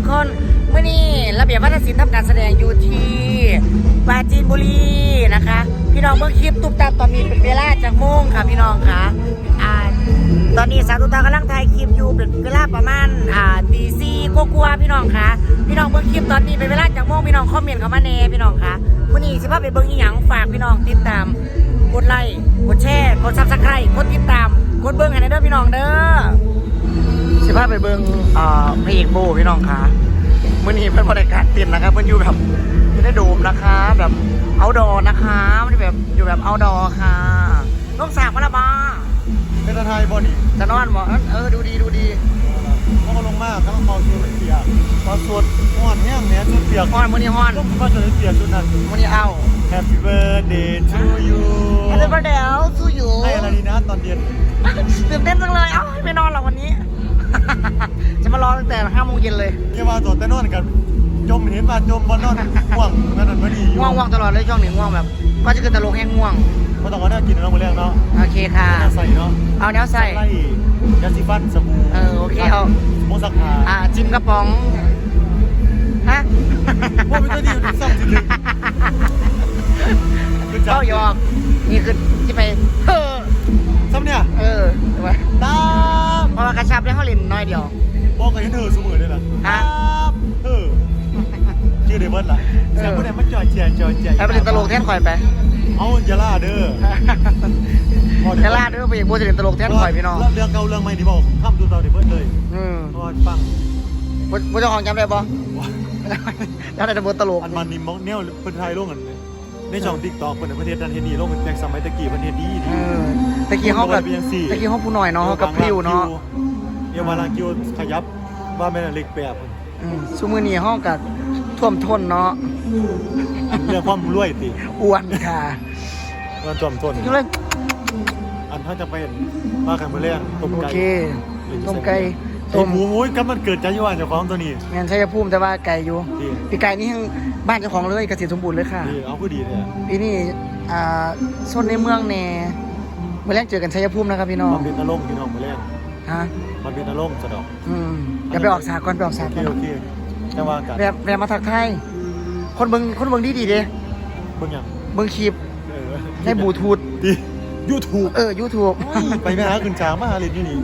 ทุกคนเมื่อนี้ระเบียบวัฒนศิลป์ทำการแสดงอยู่ที่ปราจีนบุรีนะคะ พี่น้องเมื่อคลิปตุ๊บตับตอนนี้เป็นเวลาจากโมงค่ะพี่น้องค่ะอ่าตอนนี้สาวตุ๊กตากำลังถ่ายคลิปอยู่เป็นเวลาประมาณอ่าตีสี่กลัวๆพี่น้องค่ะ พี่น้องเมื่อคลิปตอนนี้เป็นเวลาจากโมงพี่น้องคอมเมนต์เข้ามาแน่พี่น้องค่ะวันนี้สิพาไปเบิ่งอีหยังฝากพี่น้องติดตามกดไลค์กดแชร์กดซับสไครต์กดติดตามกดเบิ่งให้ได้เด้อพี่น้องเด้อาไปเบิ่งอ่าพระเอกโบพี่น้องคะมื้อนี้เพิ่นบริการเต็มนะครับเพิ่นอยู่แบบอยู่ในโดมนะคะ แบบเอาดอนะคะไม่ได้แบบอยู่แบบเอาดอค่ะน้องสาวมาละบ้าเป็นไทยบอนี่จะนอนบ่เออดูดีดูดีเขาก็ลงมากทั้งเมาสูดเปียกตอนสวดห่อนแห้งเนี้ยชุดเปียกฮ้อนมื้อนี้ฮ้อนก็มาจนเปียกชุดนั้นมื้อนี้เอา Happy birthday to you ฮัลโหลเดลสู้อยู่ให้อะไรดีนะตอนเย็นตื่นเต้นจังเลยเอ้าไม่นอนหรอกวันนี้จะมารอ ตั้งแต่5โมงเย็นเลยเกี่ยวว่าตัวแต่นอนกันจมเห็นว่าจมบนนอนห่วงนั่นนั่นวันนี้อยู่ง่วงง่วงตลอดเลยช่วงนี้ง่วงแบบ ก็จะเกิดตลกแห้งง่วงเพราะต้องเอาแนวกินเนาะมื้อแรกเนาะโอเคค่ะน่าใส่เนาะเอาแนวใส่ไล่ยาสีฟันสบู่เออโอเคเอามงสักผ้าอ่าจิมกระป๋องฮะพวกมันจะดีมันซ่อมจริงๆคือจัเจ้าหยอกนี่คือที่ไป กระชับได้เขาเล่นน้อยเดียวบอกกันให้เธอเสมอเลยล่ะฮะครับเออชื่อเดเบิร์ดล่ะเออเสียงคนไหนมันจ่อยเจียจ่อยเจียแล้วไปเล่นตลกแทนข่อยไปเอาอย่าล่าเด้อจะลาดด้วยไปอีกโบจะเล่นตลกแทนข่อยพี่น้องเรื่องเก่าเรื่องใหม่ที่บอกทำดูเราเดเบิร์ดเลยอืมเพราะว่าฟังโบเจ้าของจำได้ปะว่าจำได้แต่โบตลกอันมันนี่มองแนวเพิ่นไทยลงกัน ในช่องติ๊กต็อกเพิ่นในประเทศนั้นเฮ็ดดีลงเป็นแตงสมัยตะกี้เพิ่นเฮ็ดดีดีเออตะกี้เขาแบบเป็นจังซี่ตะกี้เขาผู้หน่อยเนาะเขากับพริ้วเนาะเดี๋ยวมาลางคิวขยับว่าแม่นเล็กแปบอืมซุมือนี้ห้องกับท่วมท้นเนาะเรื่องความรวยติอ้วนค่ะมันจอมทนก็เลยอันถ้าจะเป็นมากันมื้อแรงต้มโอไก่เคต้มไก่ ต้ต้มมหมูโอ้ยกับมันเกิดใจอยู่ว่าเจ้าของตัวนี้แมนชัยภูมิแต่ว่าไก่อยู่ดีปีไก่นี่ยังบ้านเจ้าของเลยเกษตรสมบูรณ์เลยค่ะดีเอาคือดีเนี่ยปีนี้อ่าโซนในเมืองแน่เมื่อแรกเจอกันชัยภูมินะครับพี่น้องมันเป็นตะลงพี่น้องมื้อแรงฮะมันเป็นตะลงสะดอกอืมอย่าไปออกสากก่อนไปออกสาโอกเคก่อนโอเคแต่ว่ากันแวะแวะมาทักทายคนเบิงคนเบิงดีดีๆเด้เบิ่งหยังเบิงคลิปเออในบลูทูธดี YouTube เออยูทูบไปแม่หาขึ้นช้างมาหาเล่นอยู่นี่